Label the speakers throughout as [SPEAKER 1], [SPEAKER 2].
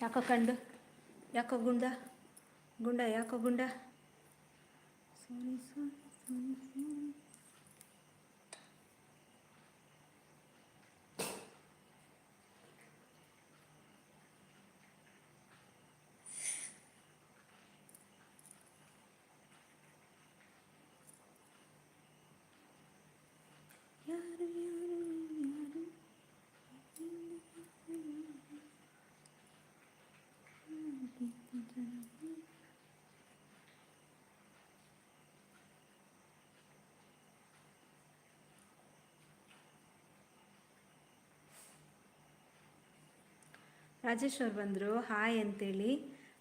[SPEAKER 1] ಯಾಕೋ ಕಂಡು? ಯಾಕೋ ಗುಂಡ? ಗುಂಡ ಯಾಕೋ ಗುಂಡ? ಸಾರಿ ಯಾರು ಯಾರು ಯಾರು ರಾಜೇಶ್ ಅವ್ರು ಬಂದರು. ಹಾಯ್ ಅಂತೇಳಿ.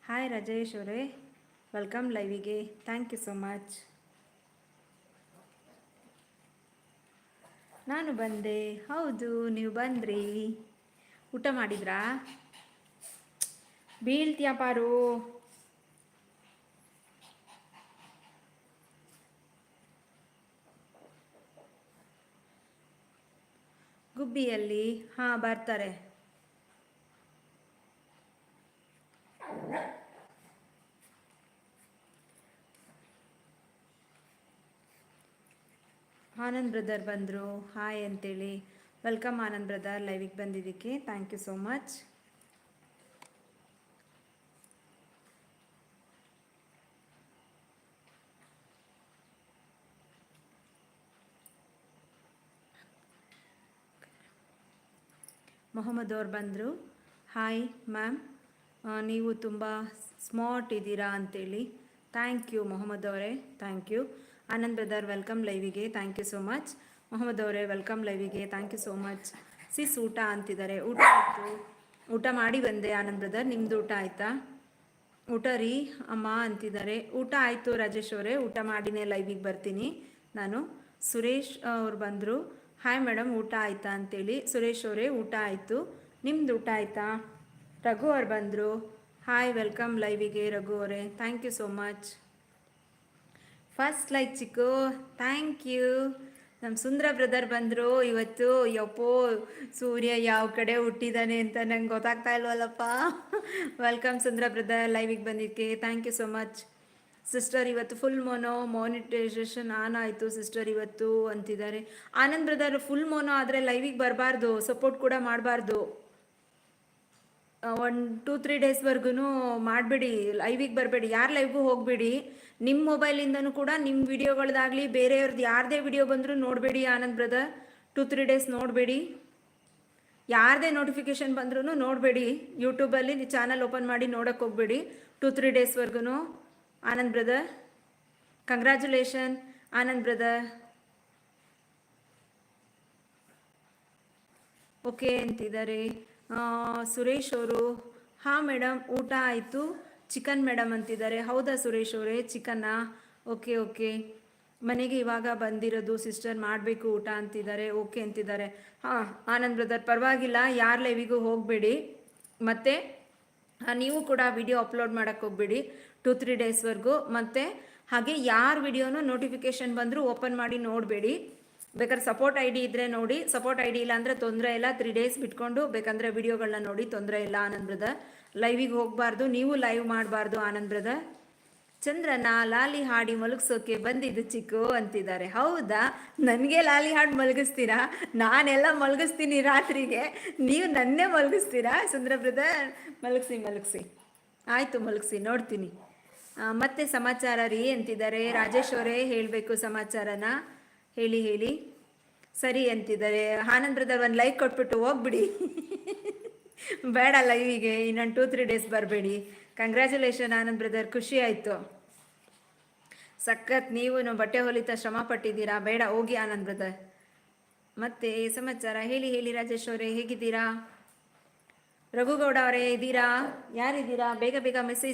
[SPEAKER 1] ಹಾಯ್ ರಾಜೇಶ್ ಅವರೇ. ವೆಲ್ಕಮ್ ಲೈವಿಗೆ ಥ್ಯಾಂಕ್ ಯು ಸೊ ಮಚ್ ನಾನು ಬಂದೆ. ಹೌದು, ನೀವು ಬಂದ್ರಿ. ಊಟ ಮಾಡಿದ್ರಾ? ಬೀಳ್ತೀಯ ಪಾರು ಗುಬ್ಬಿಯಲ್ಲಿ. ಹಾಂ, ಬರ್ತಾರೆ. ಆನಂದ್ ಬ್ರದರ್ ಬಂದರು. ಹಾಯ್ ಅಂತೇಳಿ. ವೆಲ್ಕಮ್ ಆನಂದ್ ಬ್ರದರ್ ಲೈವಿಗೆ ಬಂದಿದ್ದಕ್ಕೆ. Thank you so much Mohammad ಅವ್ರು ಬಂದರು. ಹಾಯ್ ಮ್ಯಾಮ್ ನೀವು ತುಂಬ ಸ್ಮಾರ್ಟ್ ಇದ್ದೀರಾ ಅಂತೇಳಿ. ಥ್ಯಾಂಕ್ ಯು ಮೊಹಮ್ಮದ್ ಅವರೇ. Thank you Anand brother, welcome ಲೈವಿಗೆ. Thank you so much. Mohammad ಅವರೇ, welcome ಲೈವಿಗೆ. Thank you so much. Sis ಊಟ ಅಂತಿದ್ದಾರೆ. ಊಟ ಆಯಿತು. ಊಟ ಮಾಡಿ ಬಂದೆ ಆನಂದ್ ಬ್ರದರ್. ನಿಮ್ದು ಊಟ ಆಯಿತಾ? ಊಟ ರೀ, ಅಮ್ಮ ಅಂತಿದ್ದಾರೆ. ಊಟ ಆಯಿತು ರಾಜೇಶ್ ಅವರೇ. ಊಟ ಮಾಡಿನೇ ಲೈವಿಗೆ ಬರ್ತೀನಿ ನಾನು. ಸುರೇಶ್ ಅವ್ರು ಬಂದರು. ಹಾಯ್ ಮೇಡಮ್, ಊಟ ಆಯಿತಾ ಅಂತೇಳಿ. ಸುರೇಶ್ ಅವರೇ, ಊಟ ಆಯಿತು. ನಿಮ್ದು ಊಟ ಆಯಿತಾ? ರಘು ಅವ್ರು ಬಂದರು. ಹಾಯ್, ವೆಲ್ಕಮ್ ಲೈವಿಗೆ ರಘು ಅವರೇ. Thank you so much. First like chikoo thank you ನಮ್ಮ ಸುಂದರ ಬ್ರದರ್ ಬಂದರು. ಇವತ್ತು ಯಪ್ಪೋ, ಸೂರ್ಯ ಯಾವ ಕಡೆ ಹುಟ್ಟಿದ್ದಾನೆ ಅಂತ ನಂಗೆ ಗೊತ್ತಾಗ್ತಾ ಇಲ್ವಲ್ಲಪ್ಪ. ವೆಲ್ಕಮ್ ಸುಂದರ ಬ್ರದರ್ ಲೈವಿಗೆ ಬಂದಿದ್ದಕ್ಕೆ thank you so much sister ಇವತ್ತು ಫುಲ್ ಮೋನೋ ಮೋನಿಟೈಸೇಷನ್ ಆನ್ ಆಯಿತು ಸಿಸ್ಟರ್ ಇವತ್ತು ಅಂತಿದ್ದಾರೆ. ಆನಂದ್ ಬ್ರದರ್ ಫುಲ್ ಮೋನೋ ಆದರೆ ಲೈವಿಗೆ ಬರಬಾರ್ದು ಸಪೋರ್ಟ್ ಕೂಡ ಮಾಡಬಾರ್ದು. ಒನ್ ಟೂ ತ್ರೀ ಡೇಸ್ವರೆಗೂ ಮಾಡಬೇಡಿ ಲೈವಿಗೆ ಬರಬೇಡಿ. ಯಾರು ಲೈವ್ಗೂ ಹೋಗಬೇಡಿ. ನಿಮ್ಮ ಮೊಬೈಲಿಂದನೂ ಕೂಡ ನಿಮ್ಮ ವಿಡಿಯೋಗಳದ್ದಾಗಲಿ ಬೇರೆಯವ್ರದ್ದು ಯಾರದೇ ವಿಡಿಯೋ ಬಂದರೂ ನೋಡಬೇಡಿ Anand brother two three days ನೋಡಬೇಡಿ. ಯಾರದೇ ನೋಟಿಫಿಕೇಶನ್ ಬಂದ್ರೂ ನೋಡಬೇಡಿ. ಯೂಟ್ಯೂಬಲ್ಲಿ ಚಾನಲ್ ಓಪನ್ ಮಾಡಿ ನೋಡೋಕೆ ಹೋಗಬೇಡಿ. Two three ಡೇಸ್ವರೆಗೂ Anand brother congratulation Anand brother okay ಅಂತಿದ್ದಾರೆ. ಸುರೇಶ್ ಅವರು, ಹಾಂ ಮೇಡಮ್ ಊಟ ಆಯಿತು. ಚಿಕನ್ ಮೇಡಮ್ ಅಂತಿದ್ದಾರೆ. ಹೌದಾ ಸುರೇಶ್ ಅವರೇ ಚಿಕನ್ನಾ ಓಕೆ ಓಕೆ. ಮನೆಗೆ ಇವಾಗ ಬಂದಿರೋದು ಸಿಸ್ಟರ್ ಮಾಡಬೇಕು ಊಟ ಅಂತಿದ್ದಾರೆ, ಓಕೆ ಅಂತಿದ್ದಾರೆ. ಹಾಂ, ಆನಂದ್ ಬ್ರದರ್, ಪರವಾಗಿಲ್ಲ, ಯಾರ ಲೈವಿಗೂ ಹೋಗಬೇಡಿ. ಮತ್ತು ನೀವು ಕೂಡ ವಿಡಿಯೋ ಅಪ್ಲೋಡ್ ಮಾಡೋಕ್ಕೆ ಹೋಗ್ಬೇಡಿ, ಟೂ, ತ್ರೀ ಡೇಸ್ವರೆಗೂ ಮತ್ತು, ಹಾಗೆ ಯಾರ ವಿಡಿಯೋನೂ ನೋಟಿಫಿಕೇಶನ್ ಬಂದರೂ ಓಪನ್ ಮಾಡಿ ನೋಡಬೇಡಿ. ಬೇಕಾದ್ರೆ ಸಪೋರ್ಟ್ ಐ ಡಿ ಇದ್ದರೆ ನೋಡಿ ಸಪೋರ್ಟ್ ಐ ಡಿ ಇಲ್ಲ ಅಂದ್ರೆ ತೊಂದರೆ ಇಲ್ಲ ತ್ರೀ ಡೇಸ್ ಬಿಟ್ಕೊಂಡು ಬೇಕಂದರೆ ವಿಡಿಯೋಗಳನ್ನ ನೋಡಿ, ತೊಂದರೆ ಇಲ್ಲ ಆನಂದ್ ಬ್ರದರ್ ಲೈವಿಗೆ ಹೋಗಬಾರ್ದು, ನೀವು ಲೈವ್ ಮಾಡಬಾರ್ದು ಆನಂದ್ ಬ್ರದರ್ ಚಂದ್ರನ ಲಾಲಿ ಹಾಡಿ ಮಲಗಿಸೋಕೆ ಬಂದಿದ್ದು ಚಿಕ್ಕು ಅಂತಿದ್ದಾರೆ. ಹೌದಾ? ನನಗೆ ಲಾಲಿ ಹಾಡು ಮಲಗಿಸ್ತೀರಾ? ನಾನೆಲ್ಲ ಮಲಗಿಸ್ತೀನಿ ರಾತ್ರಿಗೆ. ನೀವು ನನ್ನೇ ಮಲಗಿಸ್ತೀರಾ? ಚಂದ್ರ ಬ್ರದರ್ ಮಲಗಿಸಿ ಮಲಗಿಸಿ. ಆಯಿತು, ಮಲಗಿಸಿ, ನೋಡ್ತೀನಿ. ಮತ್ತೆ ಸಮಾಚಾರ ರೀ ಅಂತಿದ್ದಾರೆ. ರಾಜೇಶ್ ಅವರೇ ಹೇಳಬೇಕು ಸಮಾಚಾರನ. ಹೇಳಿ ಹೇಳಿ. ಸರಿ ಅಂತಿದ್ದಾರೆ. ಆನಂದ್ ಬ್ರದರ್ ಒಂದು ಲೈಕ್ ಕೊಟ್ಬಿಟ್ಟು ಹೋಗ್ಬಿಡಿ. ಬೇಡ ಲೈವಿಗೆ ಇನ್ನೊಂದು ಟೂ ತ್ರೀ ಡೇಸ್ ಬರಬೇಡಿ. ಕಂಗ್ರ್ಯಾಚುಲೇಷನ್ ಆನಂದ್ ಬ್ರದರ್ ಖುಷಿ ಆಯಿತು. ಸಖತ್, ನೀವು ಬಟ್ಟೆ ಹೊಲಿತ ಶ್ರಮ ಪಟ್ಟಿದ್ದೀರಾ? ಬೇಡ, ಹೋಗಿ ಆನಂದ್ ಬ್ರದರ್ ಮತ್ತೆ ಸಮಾಚಾರ? ಹೇಳಿ ಹೇಳಿ ರಾಜೇಶ್ ಅವರೇ, ಹೇಗಿದ್ದೀರಾ? ರಘುಗೌಡ ಅವರೇ ಇದ್ದೀರಾ ಯಾರಿದ್ದೀರಾ? ಬೇಗ ಬೇಗ ಮೆಸೇಜ್